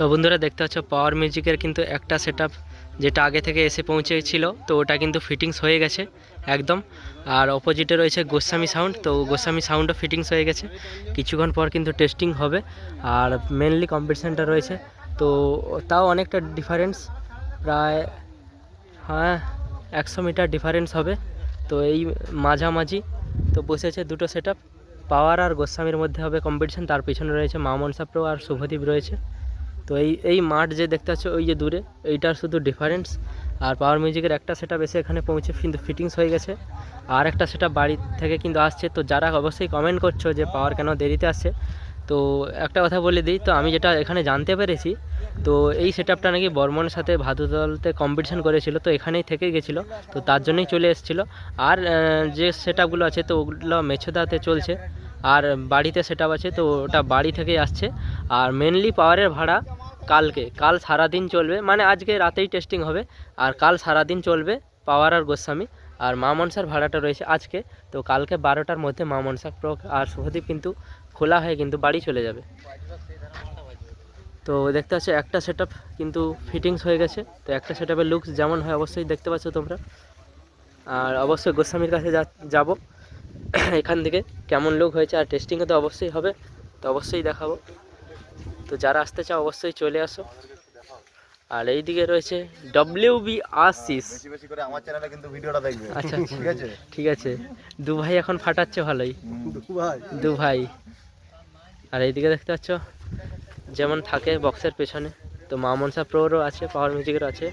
তো বন্ধুরা দেখতে পাচ্ছ পাওয়ার মিউজিকের কিন্তু একটা সেট যেটা আগে থেকে এসে পৌঁছেছিল। তো ওটা কিন্তু ফিটিংস হয়ে গেছে একদম। আর অপোজিটে রয়েছে গোস্বামী সাউন্ড তো গোস্বামী সাউন্ডও ফিটিংস হয়ে গেছে। কিছুক্ষণ পর কিন্তু টেস্টিং হবে। আর মেনলি কম্পিটিশানটা রয়েছে। তো তাও অনেকটা ডিফারেন্স প্রায় হ্যাঁ একশো মিটার ডিফারেন্স হবে। তো এই মাঝামাঝি, তো বসেছে দুটো সেট পাওয়ার আর গোস্বামীর মধ্যে হবে কম্পিটিশান তার পিছনে রয়েছে মা মনসা প্রো আর শুভদীপ রয়েছে। তো এই এই মাঠ যে দেখতে পাচ্ছ, ওই যে দূরে, এইটার শুধু ডিফারেন্স আর পাওয়ার মিউজিকের একটা সেটা বেশি এখানে পৌঁছে কিন্তু ফিটিংস হয়ে গেছে। আর একটা সেটা বাড়ি থেকে কিন্তু আসছে। তো যারা অবশ্যই কমেন্ট করছ যে পাওয়ার কেন দেরিতে আসছে, তো একটা কথা বলে দিই। তো আমি যেটা এখানে জানতে পেরেছি, তো এই সেট আপটা নাকি বর্মনের সাথে ভাদুদলতে কম্পিটিশন করেছিল, তো এখানেই থেকে গেছিল। তো তার জন্যই চলে এসেছিল। আর যে সেট আপগুলো আছে, তো ওগুলো মেছোদাতে চলছে। আর বাড়িতে সেট আছে, তো ওটা বাড়ি থেকেই আসছে। আর মেনলি পাওয়ারের ভাড়া কালকে। কাল সারাদিন চলবে মানে আজকে রাতেই টেস্টিং হবে। আর কাল সারাদিন চলবে পাওয়ার আর গোস্বামী। আর মা মনসার ভাড়াটা রয়েছে আজকে। তো কালকে বারোটার মধ্যে মা মনসা প্রো আর শুভদীপ কিন্তু খোলা হয়ে কিন্তু বাড়ি চলে যাবে। তো দেখতে পাচ্ছ, একটা সেট কিন্তু ফিটিংস হয়ে গেছে। তো একটা সেট আপের লুকস যেমন হয়, অবশ্যই দেখতে পাচ্ছ তোমরা। আর অবশ্যই গোস্বামীর কাছে যাব। এখান থেকে কেমন লোক হয়েছে আর টেস্টিংও তো অবশ্যই হবে তো অবশ্যই দেখাবো। তো যারা আসতে চাও অবশ্যই চলে আসো। আর এইদিকে রয়েছে ডব্লিউ বি আশিস আচ্ছা ঠিক আছে? ঠিক আছে। দু ভাই এখন ফাটাচ্ছে ভালোই। দু ভাই আর এইদিকে দেখতে পাচ্ছ যেমন থাকে বক্সের পেছনে। তো মা মনসা প্রোরও আছে পাওয়ার মিউজিকেরও আছে।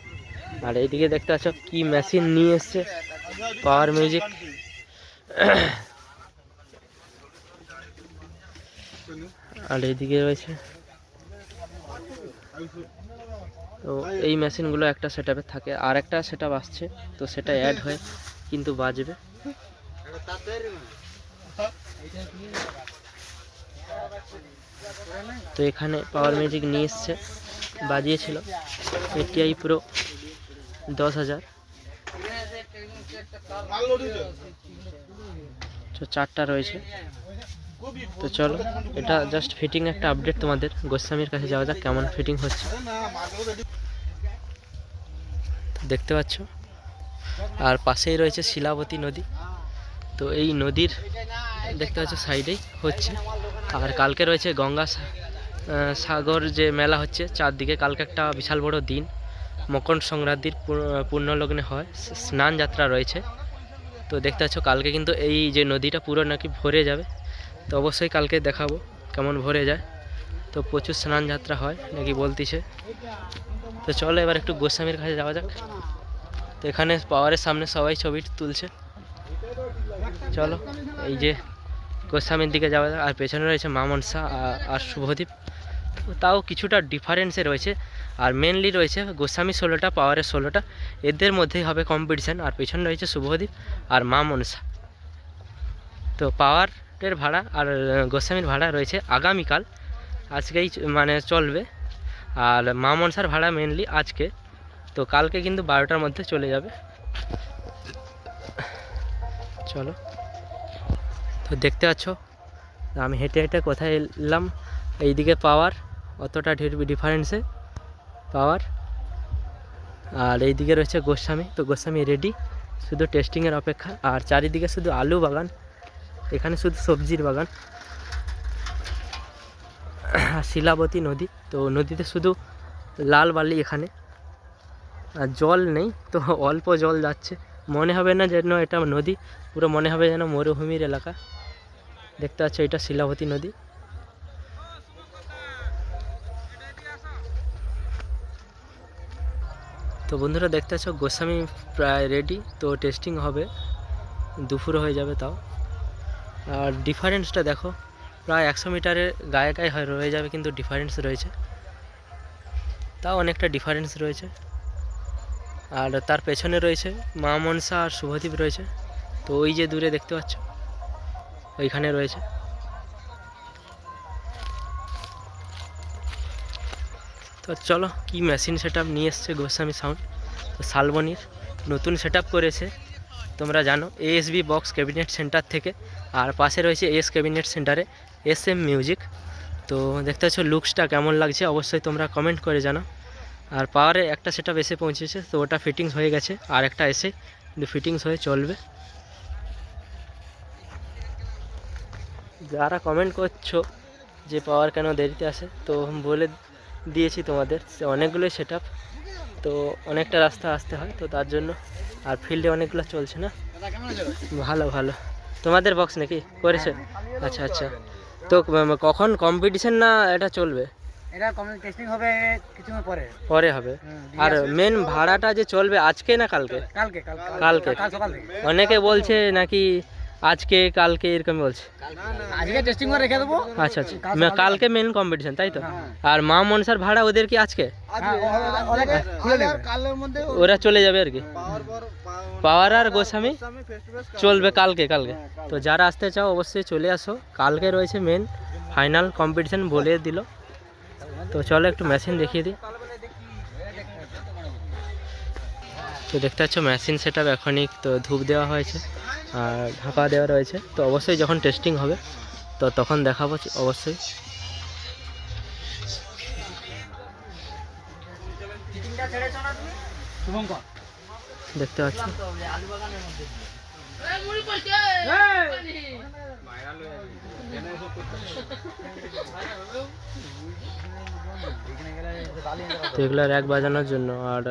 আর এইদিকে দেখতে পাচ্ছ কি মেশিন নিয়ে এসছে। পাওয়ার মিউজিক আর এইদিকে রয়েছে। তো এই মেশিনগুলো একটা সেট থাকে। আর একটা সেট আসছে, তো সেটা অ্যাড হয়ে কিন্তু বাজবে। তো এখানে পাওয়ার মিউজিক নিয়ে এসছে। বাজিয়েছিল এটিআই পুরো দশ হাজার। তো চারটা রয়েছে। তো চলো, এটা জাস্ট ফিটিং একটা আপডেট তোমাদের। গোস্বামীর কাছে যাওয়া যাক কেমন ফিটিং হচ্ছে। দেখতে পাচ্ছ, আর পাশেই রয়েছে শিলাবতী নদী। তো এই নদীর, দেখতে পাচ্ছ সাইডেই হচ্ছে। আর কালকে রয়েছে গঙ্গা সাগর যে মেলা হচ্ছে, চারদিকে কালকে একটা বিশাল বড় দিন। মকর সংক্রান্তির পূর্ণ- পূর্ণলগ্নে হয়, স্নান যাত্রা রয়েছে। তো দেখতে পাচ্ছ, কালকে কিন্তু এই যে নদীটা পুরো নাকি ভরে যাবে। তো অবশ্যই কালকে দেখাবো কেমন ভরে যায়। তো প্রচুর স্নান যাত্রা হয়, নাকি বলতিছে। তো চলো এবার একটু গোস্বামীর কাছে যাওয়া যাক। তো এখানে পাওয়ারের সামনে সবাই ছবি তুলছে। চলো, এই যে গোস্বামীর দিকে যাওয়া যাক। আর পেছনে রয়েছে মা মনসা আর শুভদীপ। তাও কিছুটা ডিফারেন্সে রয়েছে। আর মেনলি রয়েছে গোস্বামী ষোলোটা, পাওয়ারের ষোলোটা। এদের মধ্যেই হবে কম্পিটিশান আর পেছনে রয়েছে শুভদীপ আর মা মনসা। তো পাওয়ারের ভাড়া আর গোস্বামীর ভাড়া রয়েছে আগামীকাল। আজকেই মানে চলবে। আর মা মনসার ভাড়া মেনলি আজকে। তো কালকে কিন্তু বারোটার মধ্যে চলে যাবে। চলো। তো দেখতে পাচ্ছ, আমি হেঁটে হেঁটে কোথায় এলাম? এইদিকে পাওয়ার, অতটা ডিফারেন্সে পাওয়ার। আর এইদিকে রয়েছে গোস্বামী। তো গোস্বামী রেডি শুধু টেস্টিংয়ের অপেক্ষা। আর চারিদিকে শুধু আলু বাগান। এখানে শুধু সবজির বাগান শিলাবতী নদী। তো নদীতে শুধু লাল বালি এখানে। আর জল নেই, তো অল্প জল যাচ্ছে। মনে হবে না যেন এটা নদী, পুরো মনে হবে যেন মরুভূমির এলাকা। দেখতে পাচ্ছ, এটা শিলাবতী নদী। তো বন্ধুরা, দেখতে পাচ্ছ, গোস্বামী প্রায় রেডি তো টেস্টিং হবে। দুপুর হয়ে যাবে তাও। আর ডিফারেন্সটা দেখো, প্রায় একশো মিটারের গায়ে গায়ে হয়, রয়ে যাবে কিন্তু ডিফারেন্স রয়েছে। তাও অনেকটা ডিফারেন্স রয়েছে। আর তার পেছনে রয়েছে মা মনসা আর শুভদীপ রয়েছে। তো ওই যে দূরে দেখতে পাচ্ছ, ওইখানে রয়েছে। তো চলো, কি মেশিন সেট নিয়ে এসছে গোস্বামী সাউন্ড শালবনির নতুন সেট করেছে। তোমরা জানো এএসবি বক্স ক্যাবিনেট সেন্টার থেকে, আর পাশে রয়েছে এস ক্যাবিনেট সেন্টারে এস এম মিউজিক তো দেখতে পাচ্ছ লুকসটা কেমন লাগছে, অবশ্যই তোমরা কমেন্ট করে জানাও। আর পাওয়ারে একটা সেটা এসে পৌঁছেছে, তো ওটা ফিটিংস হয়ে গেছে, আর একটা এসে কিন্তু ফিটিংস হয়ে চলবে। যারা কমেন্ট করছ যে পাওয়ার কেন দেরিতে আসে, তো বলে দিয়েছি তোমাদের অনেকগুলোই সেট তো অনেকটা রাস্তা আসতে হয়, তো তার জন্য আর ফিল্ডে অনেকগুলো চলছে না? ভালো ভালো। তোমাদের বক্স নাকি? করেছে? আচ্ছা আচ্ছা। তো কখন? কম্পিটিশন না এটা চলবে? এটা টেস্টিং হবে কিছু পরে। পরে হবে। আর মেন ভাড়াটা যে চলবে আজকে না কালকে? কালকে কালকে। কালকে। অনেকে বলছে নাকি আজকে কালকে এরকম বলছে। আজকে টেস্টিং করে রেখে দেবো। আচ্ছা আচ্ছা। কালকে মেন কম্পিটিশন তাই তো? আর মা মনসার ভাড়া ওদের কি আজকে? হ্যাঁ, ওরা চলে যাবে আর কি। পাওয়ার আর গোস্বামী চলবে কালকে কালকে। তো যারা আসতে চাও অবশ্যই চলে আসো। কালকে রয়েছে মেন ফাইনাল কম্পিটিশন বলে দিল। তো চলো একটু মেশিন দেখিয়ে দিই। তো দেখতে পাচ্ছ মেশিন সেট আপ এখনই তো ধূপ দেওয়া হয়েছে। ঢাকা দেওয়া রয়েছে। তো অবশ্যই যখন টেস্টিং হবে তো তখন দেখাবো অবশ্যই। দেখতে পাচ্ছ। তো এগুলো র্যাক বাজানোর জন্য, আর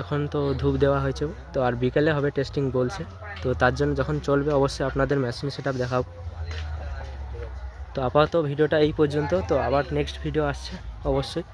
এখন তো ধূপ দেওয়া হয়েছে, তো আর বিকেলে হবে টেস্টিং বলছে। তো তার জন্য যখন চলবে, অবশ্যই আপনাদের মেশিন সেট আপ দেখাবো তো আপাতত ভিডিওটা এই পর্যন্ত, তো আবার নেক্সট ভিডিও আসছে, অবশ্যই।